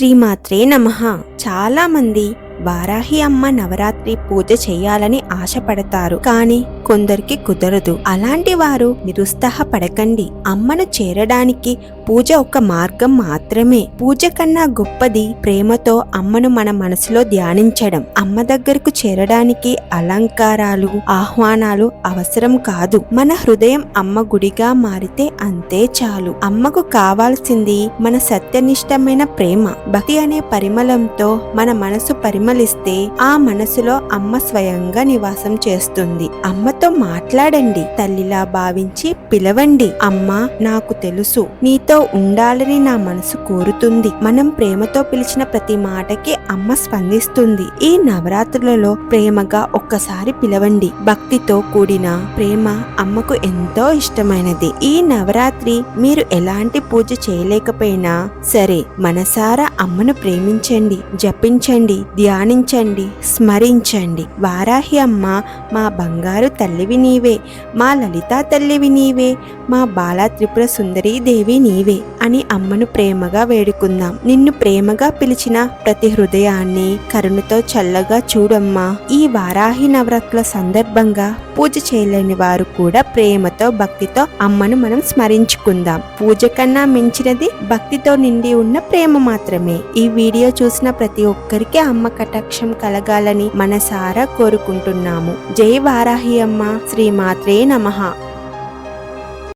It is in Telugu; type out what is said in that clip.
శ్రీమాత్రే నమ. చాలా మంది వారాహి అమ్మ నవరాత్రి పూజ చేయాలని ఆశపడతారు. కానీ కొందరికి కుదరదు. అలాంటి వారు నిరుత్సాహపడకండి అమ్మను చేరడానికి పూజ ఒక మార్గం మాత్రమే. పూజ కన్నా గొప్పది ప్రేమతో అమ్మను మన మనసులో ధ్యానించడం. అమ్మ దగ్గరకు చేరడానికి అలంకారాలు ఆహ్వానాలు అవసరం కాదు. మన హృదయం అమ్మ గుడిగా మారితే అంతే చాలు. అమ్మకు కావాల్సింది మన సత్యనిష్టమైన ప్రేమ. భక్తి అనే పరిమళంతో మన మనసు పరిమ పరిమళిస్తే ఆ మనసులో అమ్మ స్వయంగా నివాసం చేస్తుంది. అమ్మతో మాట్లాడండి. తల్లిలా భావించి పిలవండి. అమ్మ నాకు తెలుసు. నీతో ఉండాలని నా మనసు కోరుతుంది. మనం ప్రేమతో పిలిచిన ప్రతి మాటకి అమ్మ స్పందిస్తుంది. ఈ నవరాత్రులలో ప్రేమగా ఒక్కసారి పిలవండి. భక్తితో కూడిన ప్రేమ అమ్మకు ఎంతో ఇష్టమైనది. ఈ నవరాత్రి మీరు ఎలాంటి పూజ చేయలేకపోయినా సరే మనసారా అమ్మను ప్రేమించండి జపించండి ధ్యానించండి స్మరించండి. వారాహి అమ్మ మా బంగారు తల్లివి నీవే మా లలితా తల్లివి నీవే మా బాలా త్రిపుర సుందరీ దేవి నీవే అని అమ్మను ప్రేమగా వేడుకుందాం. నిన్ను ప్రేమగా పిలిచిన ప్రతి హృదయ హృదయాన్ని కరుణతో చల్లగా చూడమ్మా. ఈ వారాహి నవరాత్రుల సందర్భంగా పూజ చేయలేని వారు కూడా ప్రేమతో భక్తితో అమ్మను మనం స్మరించుకుందాం. పూజ కన్నా మించినది భక్తితో నిండి ఉన్న ప్రేమ మాత్రమే. ఈ వీడియో చూసిన ప్రతి ఒక్కరికి అమ్మ కటాక్షం కలగాలని మనసారా కోరుకుంటున్నాము. జై వారాహి అమ్మ. శ్రీమాత్రే నమః.